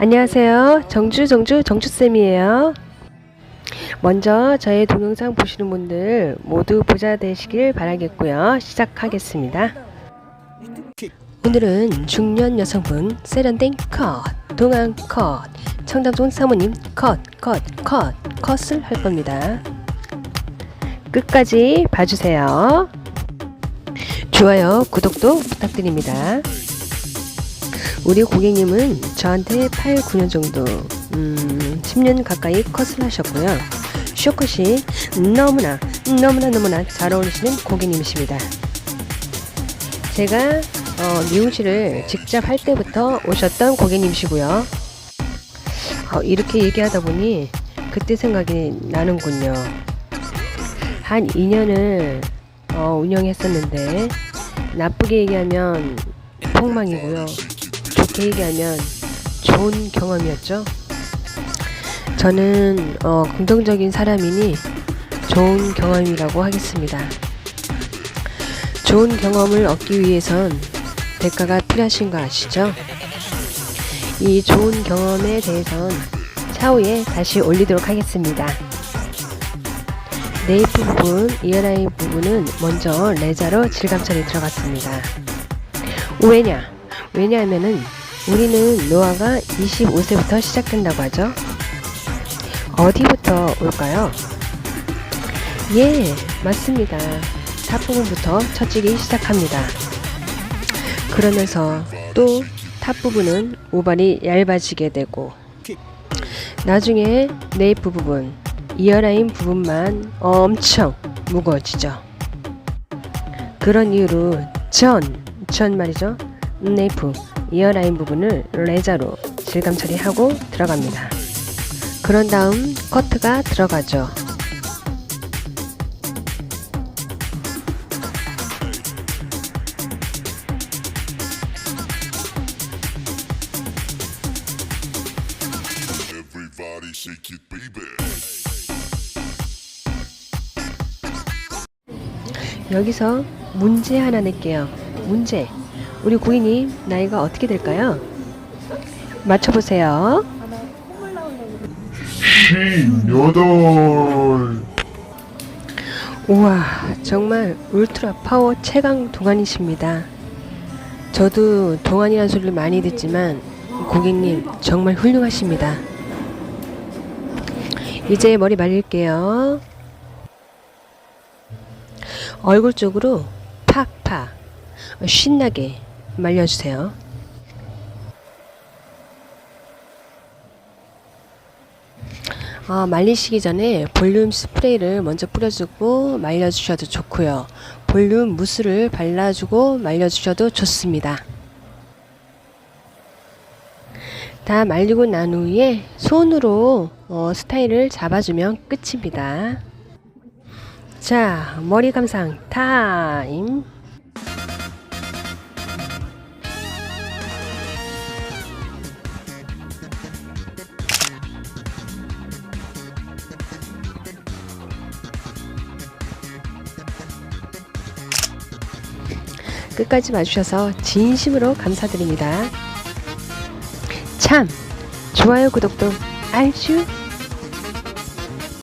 안녕하세요. 정주 정주 정주쌤이에요. 먼저 저의 동영상 보시는 분들 모두 부자 되시길 바라겠고요. 시작하겠습니다. 오늘은 중년 여성분 세련된 컷, 동안 컷, 청담동 사모님 컷, 컷, 컷, 컷을 할 겁니다. 끝까지 봐주세요. 좋아요, 구독도 부탁드립니다. 우리 고객님은 저한테 8, 9년 정도, 음, 10년 가까이 컷을 하셨고요. 쇼컷이 너무나, 너무나, 너무나 잘 어울리시는 고객님이십니다. 제가 어, 미용실을 직접 할 때부터 오셨던 고객님이시고요. 어, 이렇게 얘기하다 보니 그때 생각이 나는군요. 한 2년을 어, 운영했었는데 나쁘게 얘기하면 폭망이고요. 좋게 얘기하면 좋은 경험이었죠. 저는 어, 긍정적인 사람이니 좋은 경험이라고 하겠습니다. 좋은 경험을 얻기 위해선 대가가 필요하신 거 아시죠? 이 좋은 경험에 대해선 차후에 다시 올리도록 하겠습니다. 네이프 부분, 이어라인 부분은 먼저 레자로 질감 처리 들어갔습니다. 왜냐? 왜냐하면은 우리는 노화가 25세부터 시작된다고 하죠. 어디부터 올까요? 예, 맞습니다. 탑 부분부터 처지기 시작합니다. 그러면서 또 탑 부분은 모발이 얇아지게 되고 나중에 네이프 부분, 이어라인 부분만 엄청 무거워지죠. 그런 이유로 전, 전 말이죠. 네이프, 이어라인 부분을 레자로 질감 처리하고 들어갑니다. 그런 다음 커트가 들어가죠. 여기서 문제 하나 낼게요. 문제. 우리 고객님 나이가 어떻게 될까요? 맞춰보세요. 신여덟. 우와, 정말 울트라 파워 최강 동안이십니다. 저도 동안이라는 소리를 많이 듣지만 고객님 정말 훌륭하십니다. 이제 머리 말릴게요. 얼굴 쪽으로 팍팍 신나게 말려주세요. 어, 말리시기 전에 볼륨 스프레이를 먼저 뿌려주고 말려주셔도 좋고요. 볼륨 무스를 발라주고 말려주셔도 좋습니다. 다 말리고 난 후에 손으로 어, 스타일을 잡아주면 끝입니다. 자, 머리 감상 타임. 끝까지 봐주셔서 진심으로 감사드립니다. 참, 좋아요, 구독도 알죠?